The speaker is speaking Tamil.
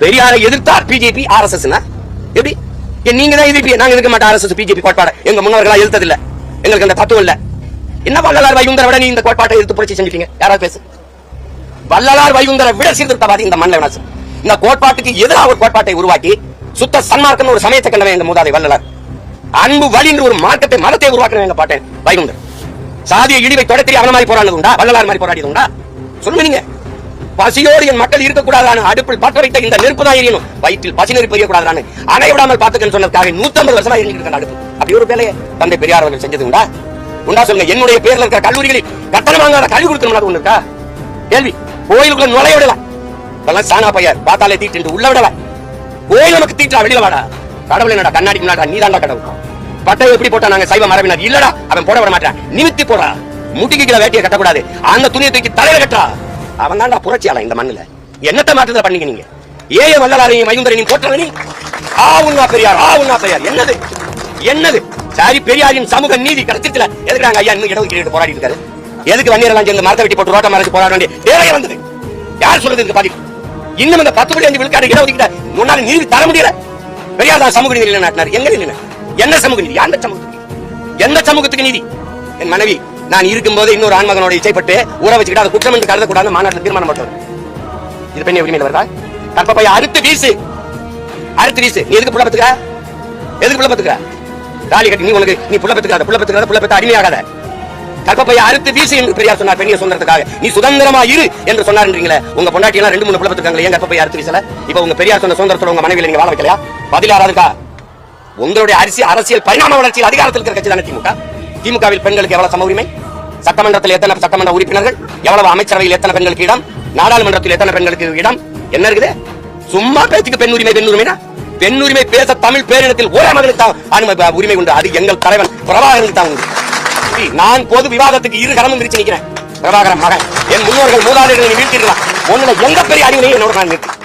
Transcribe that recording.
பெரியாரை எதிர்த்தார் பிஜேபி ஆர் எஸ் எஸ் எப்படி? நீங்க தான் எதிர்ப்பீங்க. நாங்க எதிர்க்க மாட்டோம் ஆர் எஸ் பிஜேபி கோட்பாடு. எங்க முன்னோர்களா எதிர்த்தது இல்ல எங்களுக்கு அந்த தத்துவம் இல்ல. என்ன வள்ளலார் வைகுந்தரை விட நீ இந்த கோட்பாட்டை எதிர்த்து புரட்சி செஞ்சுட்டீங்க? யாராவது பேசு. வள்ளலார் வைகுந்தரை விட சீர்திருத்தவாதி இந்த மண்ணில் வினாசு இந்த கோட்பாட்டுக்கு எதிராக ஒரு கோட்பாட்டை உருவாக்கி சுத்த சன்மார்க்கம் ஒரு சமயத்தை கண்டவன் எங்க மூதாதை வள்ளலார். அன்பு வழி என்று ஒரு மார்க்கத்தை மதத்தை உருவாக்கணும் எங்க பாட்டேன்? வைகுந்தர். சாதிய இழிவை தொடர்த்தி அவன மாதிரி போராடுது உண்டா? வள்ளலார் மாதிரி போராடியது உண்டா? சொல்லுங்க நீங்க. பசியோடு என் மக்கள் இருக்கக்கூடாதான அடுப்பில் பற்ற வைத்த இந்த நெருப்பு தான் எரியணும். வயிற்றில் பசி நெருப்பு எரியக்கூடாதான அணை விடாமல் பார்த்துக்கன்னு சொன்னதுக்காக நூத்தம்பது வருஷமா எரிஞ்சிட்டு இருக்க அடுப்பு. அப்படி ஒரு வேலையை தந்தை பெரியார் அவர்கள் செஞ்சது உண்டா? உண்டா சொல்லுங்க. என்னுடைய பேர்ல இருக்கிற கல்லூரிகளில் கட்டணம் வாங்காத கல்வி கொடுக்கணும் ஒண்ணு இருக்கா? கேள்வி. கோயிலுக்குள்ள நுழைய விடல. இதெல்லாம் சானா பையார். பார்த்தாலே தீட்டு உள்ள விடல. கோயில் நமக்கு தீட்டா வெளியில வாடா. கடவுள் என்னடா கண்ணாடி முன்னாடா நீதாண்டா கடவுள். பட்டை எப்படி போட்டா நாங்க சைவ மரபினர்? இல்லடா அவன் போட விட மாட்டான். நிமித்தி போடா. முட்டிக்கு கீழே வேட்டியை கட்டக்கூடாது. அந்த துணியை தூக்கி தலையில கட்டா அவன் தான்டா புரட்சியாளன் இந்த மண்ணுல. என்னத்த மாற்றத்தை பண்ணீங்க நீங்க? ஏய வல்லலாரையும் மைகுந்தரனையும் போட்டவன் நீ? ஆ உண்ணா பெரியார் ஆ உண்ணா பெரியார். என்னது? என்னது? சாரி பெரியாரின் சமூக நீதி கிடைச்சிருச்சுல எதுக்குறாங்க ஐயா இன்னும் இடஒதுக்கீடு போராடி இருக்காரு? எதுக்கு வன்னியரெல்லாம் சேர்ந்து மரத்தை வெட்டி போட்டு ரோட்ட மரத்து போராட வேண்டிய தேவையே வந்தது. யார் சொல்றது இந்த பதிவு இன்னும் இந்த பத்து படி அஞ்சு விழுக்காடு இடஒதுக்கீடு முன்னால நீதி தர முடியல. பெரியார் தான் சமூக நீதி நாட்டினார் எங்க நின்று என்ன சமூக நீதி? அந்த சமூகத்துக்கு. எந்த சமூகத்துக்கு நீதி? என் மனைவி நான் இருக்கும்போது இன்னொரு ஆண்மகனோட இச்சைப்பட்டு ஊற வச்சுக்கிட்டு அதை குற்றம் என்று கருதக்கூடாது மாநாட்டில் தீர்மானம் போட்டவர் இது பெண்ணை உரிமையில் வருதா கற்பப்பைய அறுத்து வீசு. அறுத்து வீசு. நீ எதுக்கு புள்ள பத்துக்க எதுக்கு புள்ள பத்துக்க தாலி கட்டி நீ உனக்கு நீ புள்ள பத்துக்காத புள்ள பத்துக்காத புள்ள பத்த அடிமையாகாத. கற்பப்பைய அறுத்து வீசு என்று பெரியார் சொன்னார் பெண்ணிய சுதந்திரத்துக்காக. நீ சுதந்திரமா இரு என்று சொன்னார்ன்றீங்களே உங்க பொண்டாட்டி எல்லாம் ரெண்டு மூணு புள்ள ஏன் கற்பப்பைய அறுத்து வீசல? இப்ப உங்க பெரியார் சொன்ன சுதந்திரத்தோட உங்க மனைவியில நீங்க வாழ வைக்கலையா? பதில் இருக்கா உங்களுடைய அரசியல் அரசியல் பரிணாம வளர்ச்சியில் அதிகாரத்தில் இருக்கிற கட்சி தானே திமுக? திமுகவில் பெண்களுக்கு எவ்வளவு சம உரிமை? சட்டமன்றத்தில் எத்தனை சட்டமன்ற உறுப்பினர்கள் எவ்வளவு அமைச்சரவையில் எத்தனை பெண்களுக்கு இடம் நாடாளுமன்றத்தில் எத்தனை பெண்களுக்கு இடம் என்ன இருக்குது? சும்மா பேச்சுக்கு பெண் உரிமை பெண் உரிமைனா? பெண் உரிமை பேச தமிழ் பேரினத்தில் ஒரே மகனுக்கு தான் அனுமதி உரிமை உண்டு. அது எங்கள் தலைவன் பிரபாகரனுக்கு தான் உண்டு. நான் பொது விவாதத்துக்கு இரு கடமும் விரிச்சு நிக்கிறேன். பிரபாகரன் மகன். என் முன்னோர்கள் மூதாதைகளை வீழ்த்திடலாம். உன்னுடைய எந்த பெரிய அறிவுரையும் என்னோட நான் நிறுத்தி